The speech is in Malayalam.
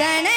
തന്നെ